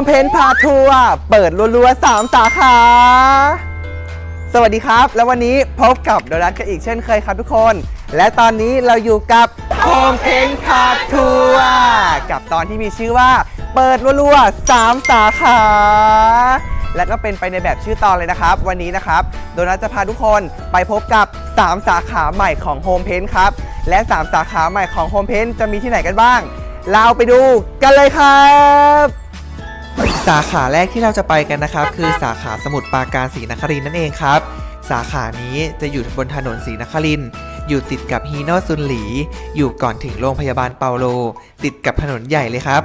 มเพนพาทัวร์เปิดรัวๆสามสาขา สวัสดีครับ แล้ววันนี้พบกับโดนัทกันอีกเช่นเคยครับทุกคน และตอนนี้เราอยู่กับโฮมเพนพาทัวร์กับตอนที่มีชื่อว่า เปิดรัวๆสามสาขา และก็เป็นไปในแบบชื่อตอนเลยนะครับ วันนี้นะครับ โดนัทจะพาทุกคนไปพบกับ 3 สาขาใหม่ของโฮมเพนครับ และ 3 สาขาใหม่ของโฮมเพนจะมีที่ไหนกันบ้าง เราไปดูกันเลยครับ สาขาแรกที่เราจะไปกันนะครับ คือสาขาสมุทรปราการศรีนครินทร์นั่นเองครับ สาขานี้จะอยู่บนถนนศรีนครินทร์อยู่ติดกับฮีโนซุนหลี อยู่ก่อนถึงโรงพยาบาลเปาโล ติดกับถนนใหญ่เลยครับ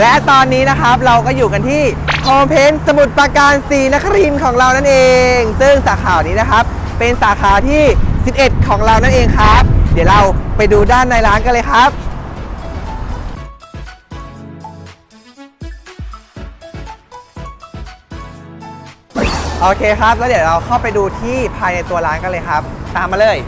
และตอนนี้นะครับเราก็อยู่กันที่โฮมเพนสมุทรปราการศรีนครินทร์ของเรานั่นเอง ซึ่งสาขานี้นะครับ เป็นสาขาที่ 11 ของเรานั่นเองครับ เดี๋ยวเราไปดูด้านในร้านกันเลยครับ โอเคครับ แล้วเดี๋ยวเราเข้าไปดูที่ภายในตัวร้านกันเลยครับ ตามมาเลย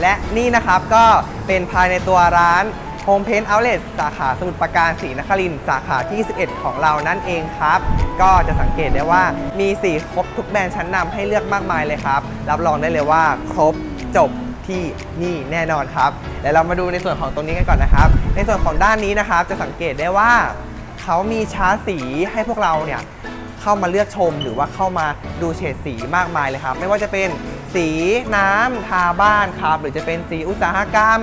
และนี่นะครับก็เป็นภายในตัวร้าน Home Paint Outlet สาขาสมุทรปราการศรีนครินทร์สาขาที่11ของเรานั่นเองครับ ก็จะสังเกตได้ว่ามีสีครบทุกแบรนด์ชั้นนำให้เลือกมากมายเลยครับ รับรองได้เลยว่าครบจบที่นี่แน่นอนครับเดี๋ยวเรามาดูในส่วนของตรงนี้กันก่อนนะครับ ในส่วนของด้านนี้นะครับจะสังเกตได้ว่าเขามีชาร์ตสีให้พวกเราเนี่ย เข้ามาเลือกชม หรือว่าเข้ามาดูเฉดสีมากมายเลยครับ ไม่ว่าจะเป็นสีน้ำทาบ้านครับ หรือจะเป็นสีอุตสาหกรรม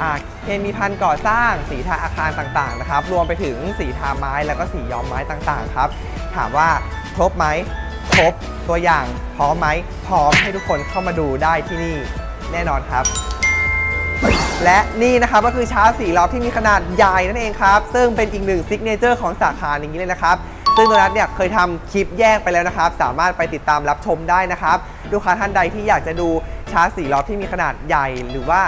อ่าเคมีพันก่อสร้าง สีทาอาคารต่างๆนะครับ รวมไปถึงสีทาไม้แล้วก็สีย้อมไม้ต่างๆครับ ถามว่าครบไหมครบตัวอย่างพร้อมไหมพร้อมให้ทุกคนเข้ามาดูได้ที่นี่แน่นอนครับ และนี่นะครับก็คือชาร์จสีล้อที่มีขนาดใหญ่นั่นเองครับ ซึ่งเป็นอีกหนึ่งซิกเนเจอร์ของสาขาอย่างนี้เลยนะครับ ซึ่งโดนัทเนี่ยเคยทำคลิปแยกไปแล้วนะครับ สามารถไปติดตามรับชมได้นะครับ ลูกค้าท่านใดที่อยากจะดูชาร์จสีล้อที่มีขนาดใหญ่ หรือว่า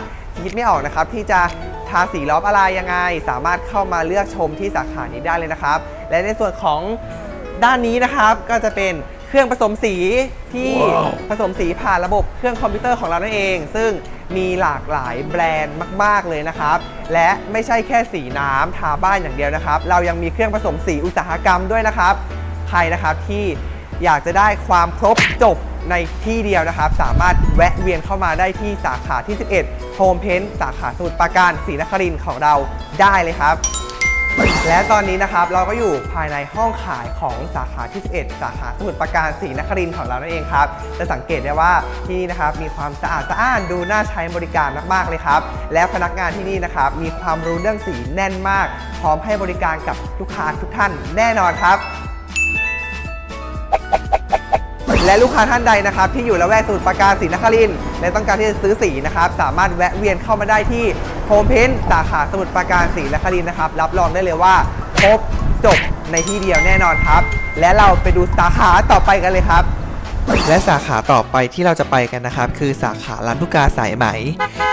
คิดไม่ออกนะครับ ที่จะทาสีล้ออะไรยังไง สามารถเข้ามาเลือกชมที่สาขานี้ได้เลยนะครับ และในส่วนของด้านนี้นะครับก็จะเป็น เครื่องผสมสีที่ผสมสีผ่านระบบเครื่องคอมพิวเตอร์ของเรานั่นเอง ซึ่งมีหลากหลายแบรนด์มาก ๆ เลยนะครับ และไม่ใช่แค่สีน้ำทาบ้านอย่างเดียวนะครับ เรายังมีเครื่องผสมสีอุตสาหกรรมด้วยนะครับ ใครนะครับที่อยากจะได้ความครบจบในที่เดียวนะครับ สามารถแวะเวียนเข้ามาได้ที่สาขาที่ 11 Home Paint สาขาสมุทรปราการศรีนครินทร์ของเราได้เลยครับ และตอนนี้นะครับเราก็อยู่ภายในห้องขายของสาขาที่11สาขาสมุทรปราการศรีนครินทร์ของเรานั่นเองครับจะสังเกตได้ว่าที่นี่นะครับมีความสะอาดสะอ้านดูน่าใช้บริการมากๆเลยครับและพนักงานที่นี่นะครับมีความรู้เรื่องสีแน่นมาก พร้อมให้บริการกับลูกค้าทุกท่านแน่นอนครับ และลูกค้าท่านใดนะครับที่อยู่ละแวกสมุทรปราการศรีนครินทร์และต้องการที่จะซื้อสีนะครับสามารถแวะเวียนเข้ามาได้ที่โฮมเพนสาขาสมุทรปราการศรีนครินทร์นะครับรับรองได้เลยว่าครบจบในที่เดียวแน่นอนครับ และเราไปดูสาขาต่อไปกันเลยครับ และสาขาต่อไปที่เราจะไปกันนะครับ คือสาขาลำลูกกาสายไหม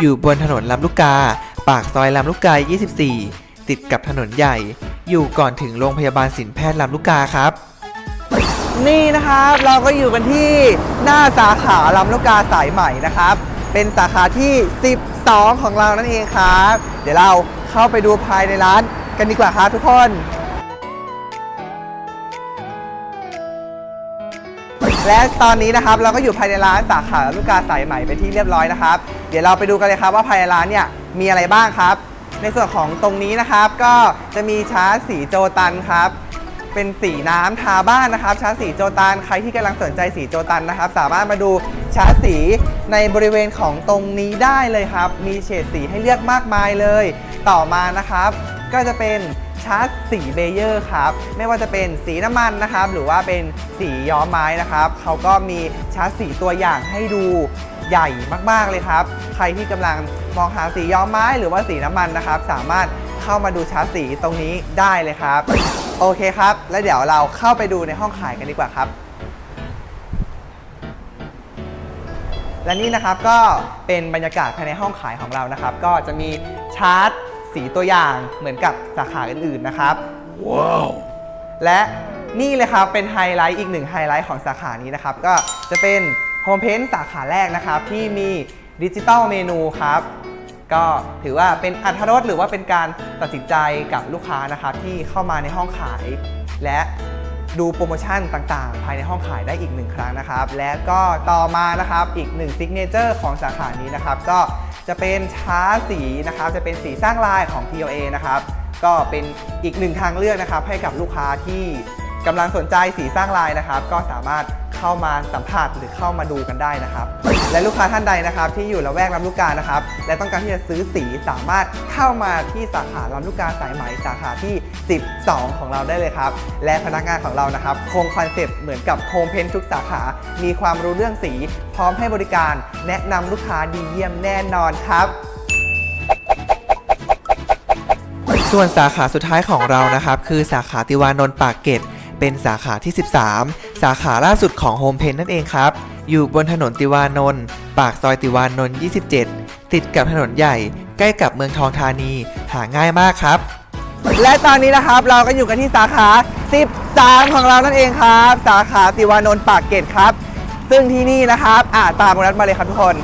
อยู่บนถนนลำลูกกา ปากซอยลำลูกกา 24 ติดกับถนนใหญ่ อยู่ก่อนถึงโรงพยาบาลศิลแพทย์ลำลูกกาครับ นี่นะครับเราก็อยู่กันที่หน้าสาขาลำลูกกาสายใหม่นะครับ เป็นสาขาที่ 12 ของเรานั่นเองครับ เดี๋ยวเราเข้าไปดูภายในร้านกันดีกว่าครับทุกคนและตอนนี้นะครับเราก็อยู่ภายในร้านสาขาลูกกาสายใหม่เป็นที่เรียบร้อยนะครับ เดี๋ยวเราไปดูกันเลยครับว่าภายในร้านเนี่ยมีอะไรบ้างครับ ในส่วนของตรงนี้นะครับก็จะมีชาร์จสีโจตันครับ เป็นสีน้ำทาบ้านนะครับ ชาร์จสีโจตันใครที่กำลังสนใจสีโจตันนะครับ สามารถมาดูชาร์จสีในบริเวณของตรงนี้ได้เลยครับ มีเฉดสีให้เลือกมากมายเลย ต่อมานะครับ ก็จะเป็นชาร์จสีเบเยอร์ครับ ไม่ว่าจะเป็นสีน้ำมันนะครับ หรือว่าเป็นสีย้อมไม้นะครับ เขาก็มีชาร์จสีตัวอย่างให้ดูใหญ่มากๆเลยครับ ใครที่กำลังมองหาสีย้อมไม้หรือว่าสีน้ำมันนะครับ สามารถเข้ามาดูชาร์จสีตรงนี้ได้เลยครับ โอเคครับ แล้วเดี๋ยวเราเข้าไปดูในห้องขายกันดีกว่าครับ และนี่นะครับก็เป็นบรรยากาศภายในห้องขายของเรานะครับ ก็จะมีชาร์ตสีตัวอย่างเหมือนกับสาขาอื่นๆนะครับ ว้าว และนี่เลยครับเป็นไฮไลท์อีกหนึ่งไฮไลท์ของสาขานี้นะครับ ก็จะเป็นโฮมเพนสาขาแรกนะครับ ที่มีดิจิตอลเมนูครับ ก็ถือว่าเป็นอัธรสหรือว่าเป็นการตัดสินใจกับลูกค้านะครับที่เข้ามาในห้องขาย และดูโปรโมชั่นต่างๆ ภายในห้องขายได้อีกหนึ่งครั้งนะครับ และก็ต่อมานะครับอีกหนึ่งซิกเนเจอร์ของสาขานี้นะครับ ก็จะเป็นช้าสีนะครับ จะเป็นสีสร้างลายของ TOA นะครับ ก็เป็นอีกหนึ่งทางเลือกนะครับ ให้กับลูกค้าที่กำลังสนใจสีสร้างลายนะครับ ก็สามารถ เข้ามาสัมผัสหรือเข้ามาดูกันได้นะครับ และลูกค้าท่านใดนะครับ ที่อยู่ละแวกลำลูกกานะครับ และต้องการที่จะซื้อสีสามารถเข้ามาที่สาขาลำลูกกาสายไหมสาขาที่ 12 ของเราได้เลยครับ และพนักงานของเรานะครับคงคอนเซปต์เหมือนกับโฮมเพนทุกสาขา มีความรู้เรื่องสี พร้อมให้บริการ แนะนำลูกค้าดีเยี่ยมแน่นอนครับส่วนสาขาสุดท้ายของเรานะครับ คือสาขาติวานนท์ปากเกร็ดเป็นสาขาที่ 13 สาขาล่าสุดของโฮมเพนนั่นเองครับ อยู่บนถนนติวานนท์ปากซอยติวานนท์ 27 ติดกับถนนใหญ่ ใกล้กับเมืองทองธานี หาง่ายมากครับ และตอนนี้นะครับเราก็อยู่กันที่สาขา 13 ของเรานั่นเองครับ สาขาติวานนท์ปากเกร็ดครับ ซึ่งที่นี่นะครับอ่าตามโบนัสมาเลยครับทุกคน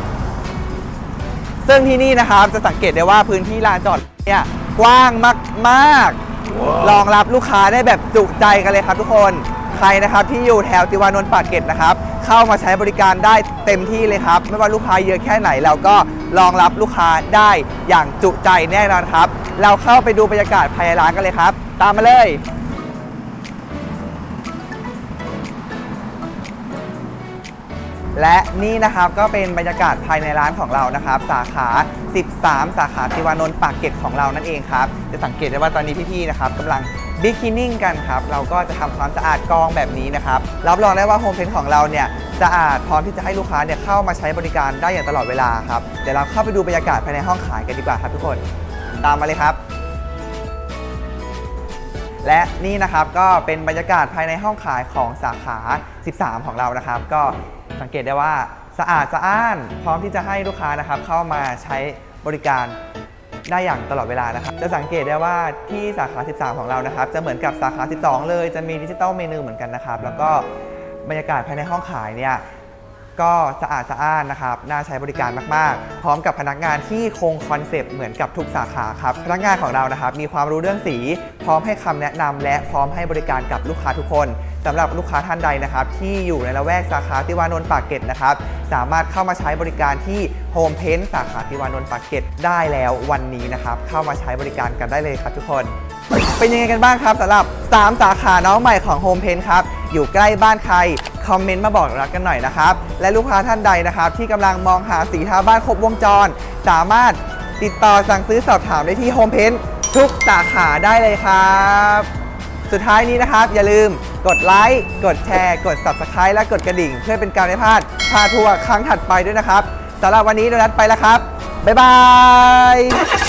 ซึ่งที่นี่นะครับจะสังเกตได้ว่าพื้นที่ลานจอดเนี่ยกว้างมากๆ รองรับลูกค้าได้แบบจุใจกันเลยครับทุกคน ใครนะครับที่อยู่แถวติวานนท์ปากเกร็ดนะครับ เข้ามาใช้บริการได้เต็มที่เลยครับ ไม่ว่าลูกค้าเยอะแค่ไหนเราก็รองรับลูกค้าได้อย่างจุใจแน่นอนครับ เราเข้าไปดูบรรยากาศภายในร้านกันเลยครับ ตามมาเลยและนี่นะครับก็เป็นบรรยากาศภายในร้านของเรานะครับ สาขา 13 สาขาติวานนท์ปากเกร็ดของเรานั่นเองครับ จะสังเกตได้ว่าตอนนี้พี่ๆนะครับกำลัง บิ๊กินิ่งกันครับ เราก็จะทำความสะอาดกองแบบนี้นะครับ รับรองได้ว่าโฮมเพนของเราเนี่ยสะอาดพร้อมที่จะให้ลูกค้าเนี่ยเข้ามาใช้บริการได้อย่างตลอดเวลาครับ เดี๋ยวเราเข้าไปดูบรรยากาศภายในห้องขายกันดีกว่าครับทุกคน ตามมาเลยครับ และนี่นะครับก็เป็นบรรยากาศภายในห้องขายของสาขา 13 ของเรานะครับ ก็สังเกตได้ว่าสะอาดสะอ้าน พร้อมที่จะให้ลูกค้านะครับเข้ามาใช้บริการ ได้อย่างตลอดเวลานะครับ จะสังเกตได้ว่าที่สาขา 13 ของเรานะครับ จะเหมือนกับสาขา 12 เลย จะมีดิจิตอลเมนูเหมือนกันนะครับ แล้วก็บรรยากาศภายในห้องขายเนี่ย ก็สะอาดสะอ้านนะครับ น่าใช้บริการมาก ๆ พร้อมกับพนักงานที่คงคอนเซปต์เหมือนกับทุกสาขาครับ พนักงานของเรานะครับ มีความรู้เรื่องสี พร้อมให้คำแนะนำและพร้อมให้บริการกับลูกค้าทุกคนสำหรับลูกค้าท่านใดนะครับ ที่อยู่ในละแวกสาขาติวานนท์ปากเกร็ดนะครับ สามารถเข้ามาใช้บริการที่โฮมเพนสาขาติวานนท์ปากเกร็ดได้แล้ววันนี้นะครับ เข้ามาใช้บริการกันได้เลยครับทุกคน เป็นยังไงกันบ้างครับสำหรับ 3 สาขาน้องใหม่ของ Home Pen ครับ อยู่ใกล้บ้านใคร คอมเมนต์มาบอกรักกันหน่อยนะครับ และลูกค้าท่านใดนะครับ ที่กำลังมองหาสีทาบ้านครบวงจร สามารถติดต่อสั่งซื้อสอบถามได้ที่ Home Pen ทุกสาขาได้เลยครับ สุดท้ายนี้นะครับ อย่าลืมกดไลค์กดแชร์กด Subscribe และกดกระดิ่ง เพื่อเป็นการไม่พลาดพาทัวร์ครั้งถัดไปด้วยนะครับสำหรับวันนี้โดนัทไปแล้วครับบ๊ายบาย